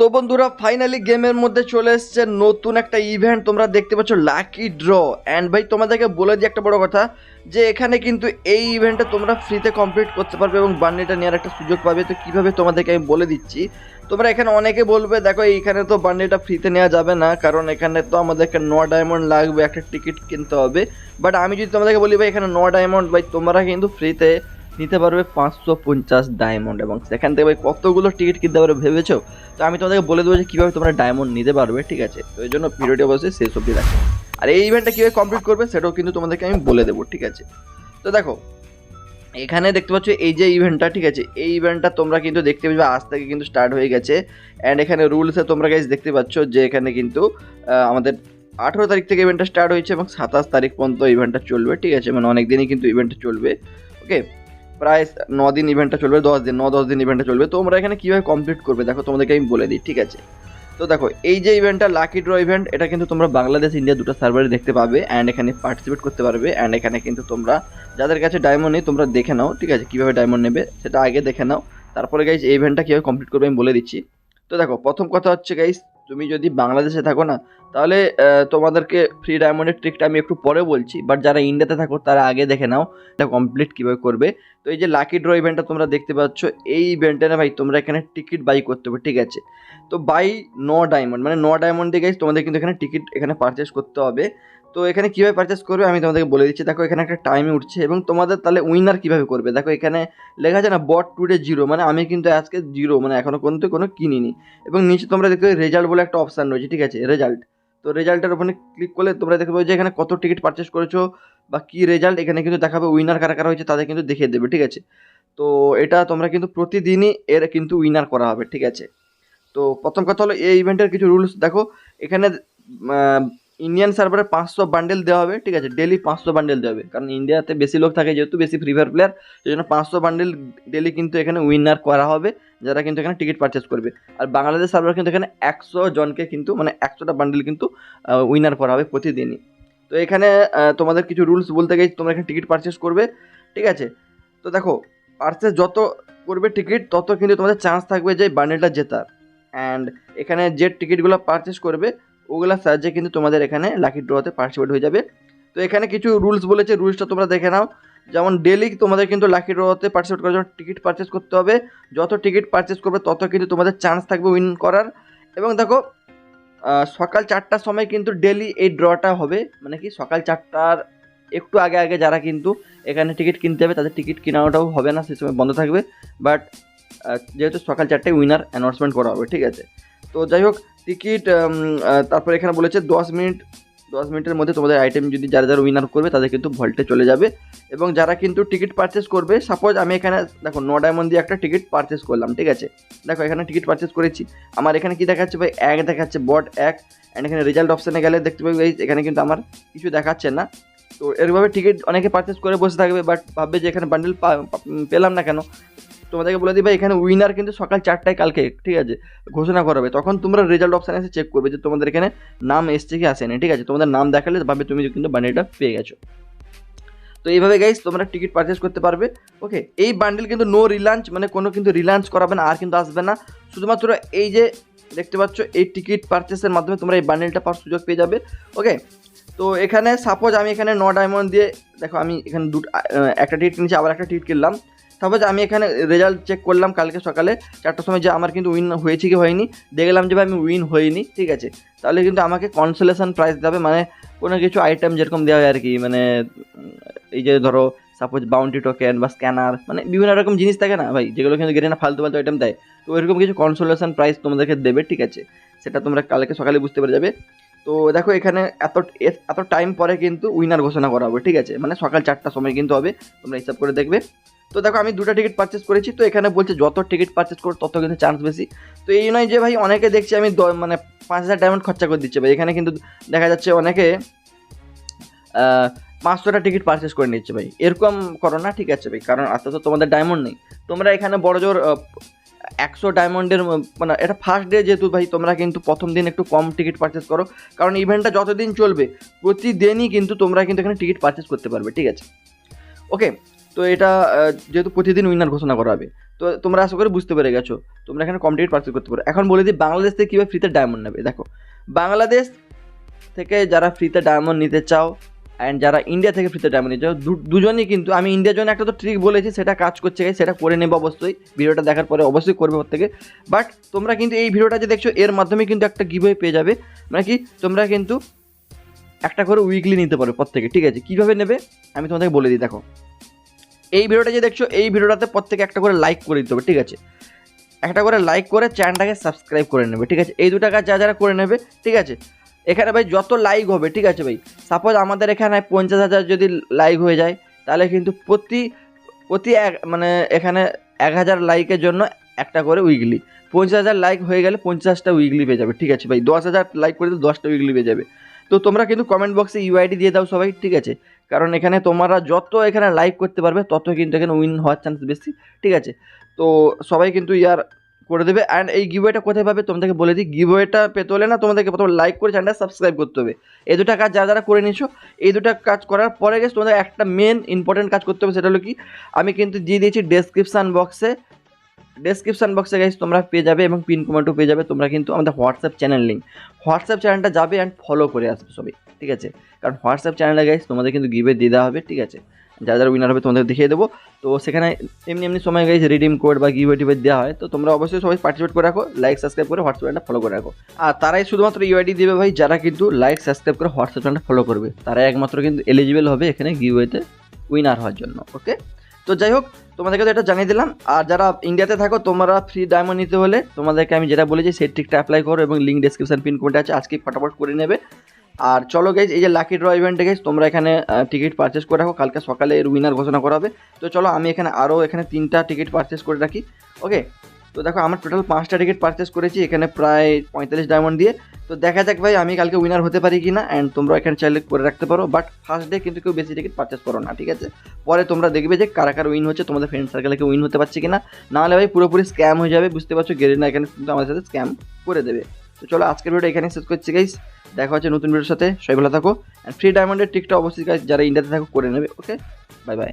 তো বন্ধুরা ফাইনালি গেমের মধ্যে চলে এসছে নতুন একটা ইভেন্ট তোমরা দেখতে পাচ্ছ লাকি ড্র অ্যান্ড ভাই, তোমাদেরকে বলে দিই একটা বড় কথা, যে এখানে কিন্তু এই ইভেন্টটা তোমরা ফ্রিতে কমপ্লিট করতে পারবে এবং বান্ডিলটা নেওয়ার একটা সুযোগ পাবে। তো কীভাবে তোমাদেরকে আমি বলে দিচ্ছি, তোমরা এখানে অনেকে বলবে, দেখো, এইখানে তো বান্ডিলটা ফ্রিতে নেওয়া যাবে না, কারণ এখানে তো আমাদেরকে ন ডায়মন্ড লাগবে, একটা টিকিট কিনতে হবে। বাট আমি যদি তোমাদেরকে বলি, ভাই, এখানে ন ডায়মন্ড ভাই, তোমরা কিন্তু ফ্রিতে নিতে পারবে পাঁচশো পঞ্চাশ ডায়মন্ড এবং সেখান থেকে কতগুলো টিকিট কিনতে পারবে ভেবেছো? তো আমি তোমাদেরকে বলে দেবো যে কীভাবে তোমরা ডায়মন্ড নিতে পারবে, ঠিক আছে? তো এই জন্য ভিডিওটি অবশ্যই শেষ অবধি রাখো আর এই ইভেন্টটা কীভাবে কমপ্লিট করবে সেটাও কিন্তু তোমাদেরকে আমি বলে দেবো, ঠিক আছে? তো দেখো, এখানে দেখতে পাচ্ছ এই যে ইভেন্টটা ঠিক আছে? এই ইভেন্টটা তোমরা কিন্তু দেখতে পাবে, আজ থেকে কিন্তু স্টার্ট হয়ে গেছে। অ্যান্ড এখানে রুলসে তোমরা গাইজ দেখতে পাচ্ছ যে এখানে কিন্তু আমাদের আঠেরো তারিখ থেকে ইভেন্টটা স্টার্ট হয়েছে এবং সাতাশ তারিখ পর্যন্ত ইভেন্টটা চলবে, ঠিক আছে? মানে অনেক দিনই কিন্তু ইভেন্টটা চলবে ওকে প্রায় ন দিন ইভেন্টটা চলবে, দশ দিন ন দশ দিন ইভেন্টটা চলবে। তোমরা এখানে কীভাবে কমপ্লিট করবে? দেখো, তোমাদেরকে আমি বলে দিই, ঠিক আছে? তো দেখো, এই যে ইভেন্টটা লাকি ড্র ইভেন্ট এটা কিন্তু তোমরা বাংলাদেশ ইন্ডিয়া দুটো সার্ভারে দেখতে পাবে অ্যান্ড এখানে পার্টিসিপেট করতে পারবে অ্যান্ড এখানে কিন্তু তোমরা, যাদের কাছে ডায়মন্ড নেই, তোমরা দেখে নাও, ঠিক আছে? কীভাবে ডায়মন্ড নেবে, সেটা আগে দেখে নাও। তারপরে গাইজ এই ইভেন্টটা কীভাবে কমপ্লিট করবে আমি বলে দিচ্ছি। তো দেখো, প্রথম কথা হচ্ছে গাইজ তুমি যদি বাংলাদেশে থাকো না, তাহলে তোমাদেরকে ফ্রি ডায়মন্ডের ট্রিকটা আমি একটু পরে বলছি বাট যারা ইন্ডিয়াতে থাকো, তারা আগে দেখে নাও, এটা কমপ্লিট কীভাবে করবে। তো এই যে লাকি ড্র ইভেন্টটা তোমরা দেখতে পাচ্ছ, এই ইভেন্টে না ভাই, তোমরা এখানে টিকিট বাই করতে হবে, ঠিক আছে? তো বাই ন ডায়মন্ড মানে ন ডায়মন্ড দিয়ে তোমাদের কিন্তু এখানে টিকিট এখানে পারচেস করতে হবে। তো এখানে কীভাবে পারচেস করবে আমি তোমাদেরকে বলে দিচ্ছি। দেখো, এখানে একটা টাইমে উঠছে এবং তোমাদের তাহলে উইনার কীভাবে করবে? দেখো, এখানে লেখা আছে না বট টুডে জিরো মানে আমি কিন্তু আজকে জিরো মানে এখনও পর্যন্ত কোনো কিনিনি। এবং নিচে তোমরা দেখতে রেজাল্ট বলে একটা অপশান রয়েছে, ঠিক আছে? রেজাল্ট তো রেজাল্টের ওখানে ক্লিক করলে তোমরা দেখতে পাবে যে এখানে কত টিকিট পারচেস করেছ বা কী রেজাল্ট এখানে কিন্তু দেখাবে উইনার কারা কারা হয়েছে, তাদের কিন্তু দেখিয়ে দেবে, ঠিক আছে? তো এটা তোমরা কিন্তু প্রতিদিনই এর কিন্তু উইনার করা হবে, ঠিক আছে? তো প্রথম কথা হলো এই ইভেন্টের কিছু রুলস দেখো, এখানে ইন্ডিয়ান সার্ভারে পাঁচশো বান্ডেল দেওয়া হবে, ঠিক আছে? ডেলি পাঁচশো বান্ডেল দেওয়া হবে। কারণ ইন্ডিয়াতে বেশি লোক থাকে যেহেতু, বেশি ফ্রি ফায়ার প্লেয়ার সেই জন্য পাঁচশো বান্ডেল ডেলি কিন্তু এখানে উইনার করা হবে, যারা কিন্তু এখানে টিকিট পারচেস করবে। আর বাংলাদেশ সার্ভার কিন্তু এখানে একশো জনকে কিন্তু মানে একশোটা বান্ডেল কিন্তু উইনার করা হবে প্রতিদিনই। তো এখানে তোমাদের কিছু রুলস বলতে গেলে তোমরা এখানে টিকিট পারচেস করবে, ঠিক আছে? তো দেখো পারচেস যত করবে টিকিট তত কিন্তু তোমাদের চান্স থাকবে যে বান্ডেলটা জেতার। অ্যান্ড এখানে যে টিকিটগুলো পারচেস করবে ওগুলোর সাহায্যে কিন্তু তোমাদের এখানে লাকি ড্রতে পার্টিসিপেট হয়ে যাবে। তো এখানে কিছু রুলস বলেছে রুলসটা তোমরা দেখে নাও। যেমন ডেলি তোমাদের কিন্তু লাকি ড্রতে পার্টিসিপেট করার জন্য টিকিট পারচেস করতে হবে। যত টিকিট পারচেস করবে, তত কিন্তু তোমাদের চান্স থাকবে উইন করার। এবং দেখো সকাল চারটার সময় কিন্তু ডেলি এই ড্রটা হবে। মানে কি, সকাল চারটার একটু আগে আগে যারা কিন্তু এখানে টিকিট কিনতে হবে তাদের টিকিট কেনাটাও হবে না সেই সময় বন্ধ থাকবে। বাট যেহেতু সকাল চারটায় উইনার অ্যানাউন্সমেন্ট করা হবে, ঠিক আছে? তো যাই হোক, টিকিট তারপর এখানে বলেছে দশ মিনিট, দশ মিনিটের মধ্যে তোমাদের আইটেম যদি যারা যারা উইনার করবে, তাদের কিন্তু ভল্টে চলে যাবে। এবং যারা কিন্তু টিকিট পারচেস করবে সাপোজ আমি এখানে, দেখো, ন ডায়মন্ড দিয়ে একটা টিকিট পারচেস করলাম, ঠিক আছে? দেখো, এখানে টিকিট পারচেস করেছি। আমার এখানে কী দেখাচ্ছে ভাই? এক দেখাচ্ছে বট এক। অ্যান্ড এখানে রেজাল্ট অপশানে গেলে দেখতে পাবে এই এখানে কিন্তু আমার কিছু দেখাচ্ছে না। তো এরভাবে টিকিট অনেকে পারচেস করে বসে থাকবে বাট ভাববে যে এখানে বান্ডেল পেলাম না কেন? তোমাদেরকে বলে ভাই, এখানে উইনার কিন্তু সকাল চারটায় কালকে, ঠিক আছে? ঘোষণা করাবে। তখন তোমরা রেজাল্ট অপশানে এসে চেক করবে যে তোমাদের এখানে নাম এসছে কি আসেনি, ঠিক আছে? তোমাদের নাম দেখালে ভাবে তুমি কিন্তু বান্ডেলটা পেয়ে গেছো। তো এইভাবে গাইস তোমরা টিকিট পারচেস করতে পারবে। ওকে এই বান্ডেল কিন্তু নো রিলাঞ্চ মানে কোনো কিন্তু রিলাঞ্চ করাবে না, আর কিন্তু আসবে না। শুধুমাত্র এই যে দেখতে পাচ্ছ, এই টিকিট পারচেসের মাধ্যমে তোমরা এই বান্ডেলটা পাওয়ার সুযোগ পেয়ে যাবে। ওকে তো এখানে সাপোজ আমি এখানে ন ডায়মন্ড দিয়ে, দেখো আমি এখানে দুটো একটা টিকিট কিনেছি, আবার একটা টিকিট কিনলাম। সাপোজ আমি এখানে রেজাল্ট চেক করলাম কালকে সকালে, চারটার সময় যে আমার কিন্তু উইন হয়েছে কি হয়নি, দেখলাম যে ভাই আমি উইন হইনি ঠিক আছে? তাহলে কিন্তু আমাকে কনসোলেশন প্রাইস দেবে মানে কোনো কিছু আইটেম যেরকম দেওয়া হয় আর কি মানে এই যে ধরো সাপোজ বাউন্টি টোকেন বা স্ক্যানার মানে বিভিন্ন রকম জিনিস থাকে না ভাই, যেগুলো কিন্তু গেটে না ফালতু ফালতু আইটেম দেয়। তো এরকম কিছু কনসোলেশন প্রাইস তোমাদেরকে দেবে, ঠিক আছে? সেটা তোমরা কালকে সকালে বুঝতে পেরে যাবে। তো দেখো এখানে এত এত টাইম পরে কিন্তু উইনার ঘোষণা করা হবে, ঠিক আছে? মানে সকাল চারটার সময় কিন্তু হবে, তোমরা হিসাব করে দেখবে। তো দেখো, আমি দুটো টিকিট পারচেস করেছি, তো এখানে বলছে যত টিকিট পারচেস করো, তত কিন্তু চান্স বেশি। তো এই নয় যে ভাই, অনেকে দেখছি আমি মানে পাঁচ হাজার ডায়মন্ড খরচা করে দিচ্ছে ভাই এখানে কিন্তু দেখা যাচ্ছে অনেকে পাঁচশোটা টিকিট পারচেস করে নিচ্ছে ভাই। এরকম করো না, ঠিক আছে ভাই, কারণ আস্তে আস্তে তোমাদের ডায়মন্ড নেই। তোমরা এখানে বড় জোর একশো ডায়মন্ডের মানে এটা ফার্স্ট ডে যেহেতু ভাই, তোমরা কিন্তু প্রথম দিন একটু কম টিকিট পারচেস করো। কারণ ইভেন্টটা যতদিন চলবে, প্রতিদিনই কিন্তু তোমরা কিন্তু এখানে টিকিট পারচেস করতে পারবে, ঠিক আছে? ওকে তো এটা যেহেতু প্রতিদিন উইনার ঘোষণা করা হবে, তো তোমরা আশা করে বুঝতে পেরে গেছো, তোমরা এখানে কমপ্লিট পার্সেল করতে পারো। এখন বলে দিই, বাংলাদেশ থেকে কীভাবে ফ্রিতে ডায়মন্ড নেবে, দেখো। বাংলাদেশ থেকে যারা ফ্রিতে ডায়মন্ড নিতে চাও অ্যান্ড যারা ইন্ডিয়া থেকে ফ্রিতে ডায়মন্ড নিতে চাও দুজনই কিন্তু, আমি ইন্ডিয়ার জন্য একটা তো ট্রিক বলেছি, সেটা কাজ করছে সেটা করে নেব অবশ্যই, ভিডিওটা দেখার পরে অবশ্যই করবে ওর থেকে। বাট তোমরা কিন্তু এই ভিডিওটা যে দেখছ, এর মাধ্যমে কিন্তু একটা গিভওয়ে পেয়ে যাবে মানে কি, তোমরা কিন্তু একটা করে উইকলি নিতে পারো প্রত্যেকে, ঠিক আছে? কীভাবে নেবে? আমি তোমাদেরকে বলে দিই, দেখো। এই ভিডিওটা যে দেখছ, এই ভিডিওটাতে প্রত্যেকে একটা করে লাইক করে দিতে হবে, ঠিক আছে? একটা করে লাইক করে চ্যানেলটাকে সাবস্ক্রাইব করে নেবে, ঠিক আছে? এই দুটা কাজ যা যারা করে নেবে, ঠিক আছে? এখানে ভাই যত লাইক হবে, ঠিক আছে ভাই? সাপোজ আমাদের এখানে পঞ্চাশ হাজার যদি লাইক হয়ে যায়, তাহলে কিন্তু প্রতি প্রতি এক মানে এখানে এক হাজার লাইকের জন্য একটা করে উইকলি পঞ্চাশ হাজার লাইক হয়ে গেলে পঞ্চাশটা উইকলি পেয়ে যাবে, ঠিক আছে ভাই? দশ হাজার লাইক করে দিলে দশটা উইকলি পেয়ে যাবে। তো তোমরা কিন্তু কমেন্ট বক্সে ইউআইডি দিয়ে দাও সবাই, ঠিক আছে? কারণ এখানে তোমরা যত এখানে লাইক করতে পারবে তত কিন্তু এখানে উইন হওয়ার চান্স বেশি। ঠিক আছে? তো সবাই কিন্তু ইয়ার করে দেবে। অ্যান্ড এই গিভওয়েটা কোথায় পাবে তোমাদেরকে বলে দিই। গিভওয়েটা পেতে হলে না তোমাদেরকে প্রথমে লাইক করে চ্যানেলটা সাবস্ক্রাইব করতে হবে। এই দুটা কাজ যারা যারা করে নিছো এই দুটা কাজ করার পরে গেছে তোমাদের একটা মেন ইম্পর্টেন্ট কাজ করতে হবে, সেটা হলো কি? আমি কিন্তু দিয়ে দিয়েছি ডেসক্রিপশান বক্সে ডেসক্রিপশান বক্সে গাইজ তোমরা পেয়ে যাবে এবং পিন কমেন্টও পেয়ে যাবে, তোমরা কিন্তু আমাদের হোয়াটসঅ্যাপ চ্যানেল লিঙ্ক হোয়াটসঅ্যাপ চ্যানেলটা যাবে অ্যান্ড ফলো করে আসবে সবাই, ঠিক আছে? কারণ হোয়াটসঅ্যাপ চ্যানেলে গাইজ তোমাদের কিন্তু গিভে দিয়ে দেওয়া হবে, ঠিক আছে? যারা যারা উইনার হবে তোমাদের দেখিয়ে দেবো। তো সেখানে এমনি এমনি সময় গাইজ রিডিম কোড বা গিভে টিভে দেওয়া হয়, তো তোমরা অবশ্যই সবাই পার্টিসিপেট করে রাখো লাইক সাবস্ক্রাইব করে হোয়াটসঅ্যাপ চ্যানেলটা ফলো করে রাখো। আর তারাই শুধুমাত্র ইউআইডি দেবে ভাই, যারা কিন্তু লাইক সাবস্ক্রাইব করে হোয়াটসঅ্যাপ চ্যানেলটা ফলো করবে। তারাই একমাত্র কিন্তু এলিজিবল হবে এখানে গিভওয়েতে উইনার হওয়ার জন্য ওকে তো যাই হোক, তোমাদেরকে তো এটা জানিয়ে দিলাম। আর যারা ইন্ডিয়াতে থাকো, তোমরা ফ্রি ডায়মন্ড নিতে হলে তোমাদেরকে আমি যেটা বলেছি, সেই ট্রিকটা অ্যাপ্লাই করো এবং লিঙ্ক ডিসক্রিপশন পিন কোডে আছে আজকে ফটাফট করে নেবে। আর চলো গেছ এই যে লাকি ড্র ইভেন্টে গেছ তোমরা এখানে টিকিট পারচেস করে রাখো, কালকে সকালে এর উইনার ঘোষণা করা হবে তো চলো, আমি এখানে আরও এখানে তিনটা টিকিট পারচেস করে রাখি। ওকে তো দেখো, আমার টোটাল পাঁচটা টিকিট পারচেস করেছি, এখানে প্রায় পঁয়তাল্লিশ ডায়মন্ড দিয়ে। তো দেখা যাক ভাই, আমি কালকে উইনার হতে পারি কি না অ্যান্ড তোমরা এখানে চাইলে করে রাখতে পারো বাট ফার্স্ট ডে কিন্তু কেউ বেশি টিকিট পারচেস করো না, ঠিক আছে? পরে তোমরা দেখবে যে কারা কারা উইন হচ্ছে, তোমাদের ফ্রেন্ড সার্কেলে কেউ উইন হতে পারছে কিনা। নাহলে ভাই পুরোপুরি স্ক্যাম হয়ে যাবে, বুঝতে পারছ? গেরিনা এখানে কিন্তু আমাদের সাথে স্ক্যাম করে দেবে। তো চলো, আজকের ভিডিও এখানে শেষ করছি গাইস দেখা হচ্ছে নতুন ভিডিওর সাথে, সবাই ভালো থাকো অ্যান্ড ফ্রি ডায়মন্ডের টিকটা অবশ্যই, guys, যারা ইন্ডিয়াতে থাকো, করে নেবে ওকে বাই বাই